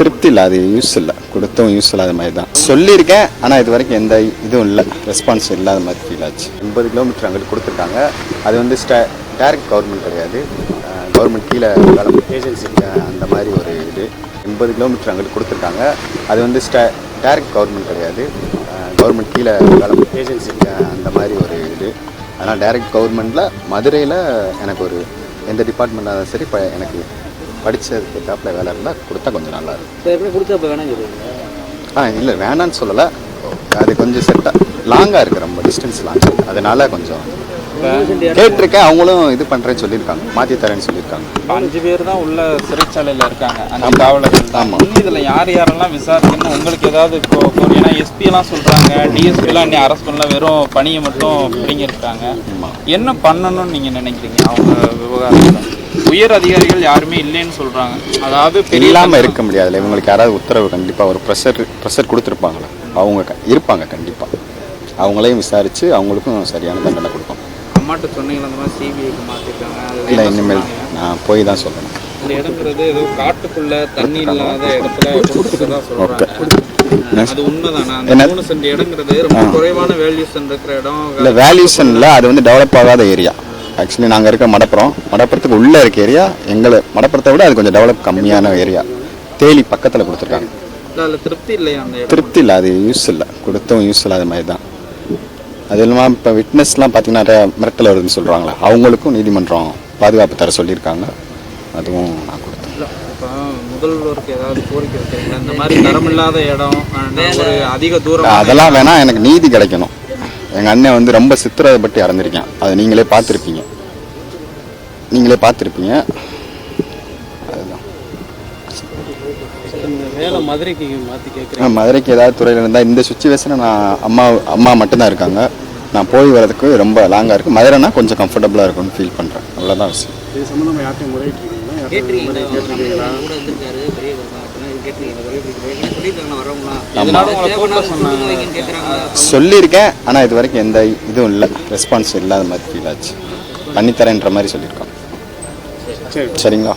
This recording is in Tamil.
திருப்தி இல்லை அது யூஸ் இல்லை. கொடுத்தும் யூஸ் இல்லாத மாதிரி தான். சொல்லியிருக்கேன் ஆனால் இது வரைக்கும் எந்த இதுவும் இல்லை. ரெஸ்பான்ஸ் இல்லாத மாதிரி ஃபீல் ஆச்சு. எண்பது கிலோமீட்டர் அங்கிட்டு கொடுத்துருக்காங்க. அது வந்து ஸ்டே டேரக்ட் கவர்மெண்ட் கிடையாது. கவர்மெண்ட் கீழே வேலை ஏஜென்சி அந்த மாதிரி ஒரு இது. எண்பது கிலோமீட்டர் அங்கிட்டு கொடுத்துருக்காங்க. அது வந்து ஸ்டே டேரக்ட் கவர்மெண்ட் கிடையாது. கவர்மெண்ட் கீழே வேலை ஏஜென்சி அந்த மாதிரி ஒரு இது. அதனால் டைரக்ட் கவர்மெண்ட்டில் மதுரையில் எனக்கு ஒரு எந்த டிபார்ட்மெண்ட்டாக இருந்தாலும் சரி இப்போ எனக்கு படித்ததுக்கு ஏற்றாப்புல வேலை இருந்தால் கொடுத்தா கொஞ்சம் நல்லா இருக்கும். இப்போ எப்படி கொடுத்தா இப்போ வேணாம் சொல்லுவீங்க ஆ இல்லை வேணான்னு சொல்லலை. அது கொஞ்சம் செட்டாக லாங்காக இருக்குது ரொம்ப டிஸ்டன்ஸ் லாங் அதனால கொஞ்சம் கேட்டிருக்கேன் அவங்களும் இது பண்ணுறேன்னு சொல்லியிருக்காங்க மாற்றி தரேன்னு சொல்லியிருக்காங்க. அஞ்சு பேர் தான் உள்ள சிறைச்சாலையில் இருக்காங்க அஞ்சு காவலர்கள் தான். இதில் யார் யாரெல்லாம் விசாரிக்கணும் உங்களுக்கு ஏதாவது இப்போ ஏன்னா எஸ்பி எல்லாம் சொல்றாங்க டிஎஸ்பி எல்லாம் இன்னும் அரெஸ்ட் பண்ணல வெறும் பணியை மட்டும் பிடிங்கிருக்காங்க என்ன பண்ணணும்னு நீங்க நினைக்கிறீங்க? அவங்க விவகாரத்தில்? உயர் அதிகாரிகள் யாருமே இல்லைன்னு சொல்றாங்க. அதாவது இல்லாமல் இருக்க முடியாதுல்ல. இவங்களுக்கு யாராவது உத்தரவு கண்டிப்பாக ஒரு ப்ரெஷர் ப்ரெஷர் கொடுத்துருப்பாங்களே? அவங்க இருப்பாங்க கண்டிப்பாக அவங்களையும் விசாரித்து அவங்களுக்கும் சரியான தண்டனை கொடுப்பாங்க அம்மாட்ட சொன்னீங்களா? அந்த மாதிரி சிபிஐக்கு மாற்றிருக்காங்க இல்லை இனிமேல் நான் போய் தான் சொல்லணும். இந்த இடங்கிறது ஏதோ காட்டுக்குள்ள தண்ணி இல்லாத இடத்துல கொடுத்துருக்கதா ஓகே. சொல்றாங்க. அது உண்மைதானா? அந்த? மூணு சென்ட் இடங்கிறது ரொம்ப குறைவான வேல்யூஷன் இருக்கிற இடம் இல்லை வேல்யூஷனில் அது வந்து டெவலப் ஆகாத ஏரியா ஆக்சுவலி நாங்கள் இருக்க மடப்புறம் மடப்புறத்துக்கு உள்ளே இருக்க ஏரியா எங்களை மடப்புறத்தை விட அது கொஞ்சம் டெவலப் கம்மியான ஏரியா தேலி பக்கத்தில் கொடுத்துருக்காங்க. திருப்தி இல்லையா திருப்தி இல்லை அது யூஸ் இல்லை. கொடுத்தும் யூஸ் இல்லாத மாதிரி தான் அது இல்லாமல் இப்போ விட்னஸ்லாம் பார்த்தீங்கன்னா நிறைய மிரட்டல் வருதுன்னு சொல்கிறாங்களே அவங்களுக்கும் நீதிமன்றம் பாதுகாப்பு தர சொல்லியிருக்காங்க. அதுவும் நான் கொடுத்தேன். இல்ல, இப்ப முதல்வருக்கு ஏதாவது கோரிக்கை வைக்கிறீங்களா? இந்த மாதிரி தரமில்லாத இடம் and ஒரு அதிக தூரம் அதெல்லாம் வேணால் எனக்கு நீதி கிடைக்கணும். எங்கள் அண்ணன் வந்து ரொம்ப சித்திரப்பட்டு இறந்துருக்கேன். அதை நீங்களே பார்த்துருப்பீங்க. நீங்களே பார்த்துருப்பீங்க. அதுதான். மதுரைக்கு ஏதாவது துறையில் இருந்தால் இந்த சுச்சுவேஷனை நான் அம்மா அம்மா மட்டும்தான் இருக்காங்க. நான் போய் வரதுக்கு ரொம்ப லாங்காக இருக்குது மதுரைனா கொஞ்சம் கம்ஃபர்டபுளாக இருக்கும்னு ஃபீல் பண்ணுறேன் அவ்வளோதான் விஷயம். சொல்லியிருக்கேன். ஆனால் இது வரைக்கும் எந்த இதுவும் இல்லை. ரெஸ்பான்ஸ் இல்லாத மாதிரி ஃபீல் ஆச்சு. பண்ணித்தரேன்ற மாதிரி சொல்லியிருக்கோம். சரிங்களா?